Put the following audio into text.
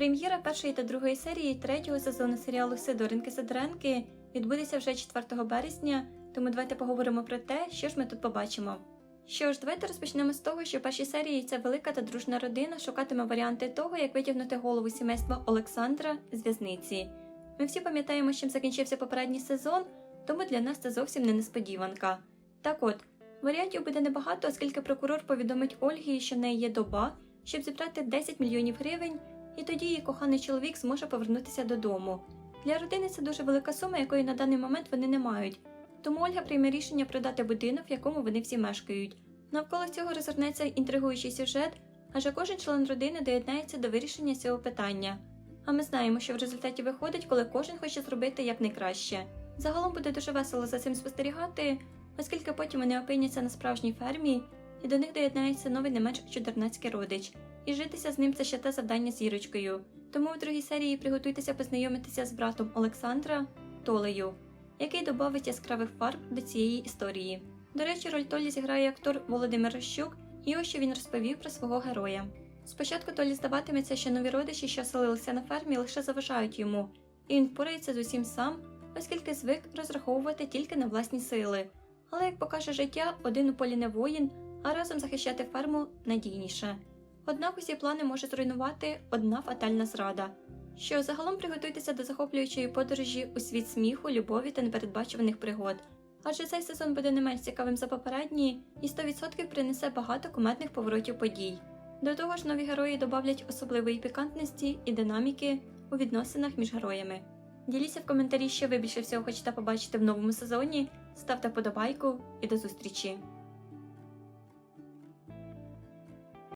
Прем'єра першої та другої серії третього сезону серіалу Сидоринки Сидоренки відбудеться вже 4 березня, тому давайте поговоримо про те, що ж ми тут побачимо. Що ж, давайте розпочнемо з того, що в першій серії ця велика та дружна родина шукатиме варіанти того, як витягнути голову сімейства Олександра з в'язниці. Ми всі пам'ятаємо, чим закінчився попередній сезон, тому для нас це зовсім не несподіванка. Так от, варіантів буде небагато, оскільки прокурор повідомить Ольгі, що в неї є доба, щоб зібрати 10 мільйонів гривень, і тоді її коханий чоловік зможе повернутися додому. Для родини це дуже велика сума, якої на даний момент вони не мають. Тому Ольга прийме рішення продати будинок, в якому вони всі мешкають. Навколо цього розгорнеться інтригуючий сюжет, адже кожен член родини доєднається до вирішення цього питання. А ми знаємо, що в результаті виходить, коли кожен хоче зробити якнайкраще. Загалом буде дуже весело за цим спостерігати, оскільки потім вони опиняться на справжній фермі, і до них доєднається новий не менш чудернацький родич, і житися з ним це ще те завдання з Ірочкою. Тому у другій серії приготуйтеся познайомитися з братом Олександра Толею, який додавить яскравих фарб до цієї історії. До речі, роль Толі зіграє актор Володимир Рощук, і ось що він розповів про свого героя. Спочатку Толі здаватиметься, що нові родичі, що оселилися на фермі, лише заважають йому, і він впорається з усім сам, оскільки звик розраховувати тільки на власні сили. Але як покаже життя, один у полі не воїн, а разом захищати ферму надійніше. Однак усі плани може зруйнувати одна фатальна зрада. Що загалом приготуйтеся до захоплюючої подорожі у світ сміху, любові та непередбачуваних пригод. Адже цей сезон буде не менш цікавим за попередній і 100% принесе багато кумедних поворотів подій. До того ж, нові герої додавлять особливої пікантності і динаміки у відносинах між героями. Діліться в коментарі, що ви більше всього хочете побачити в новому сезоні, ставте подобайку і до зустрічі!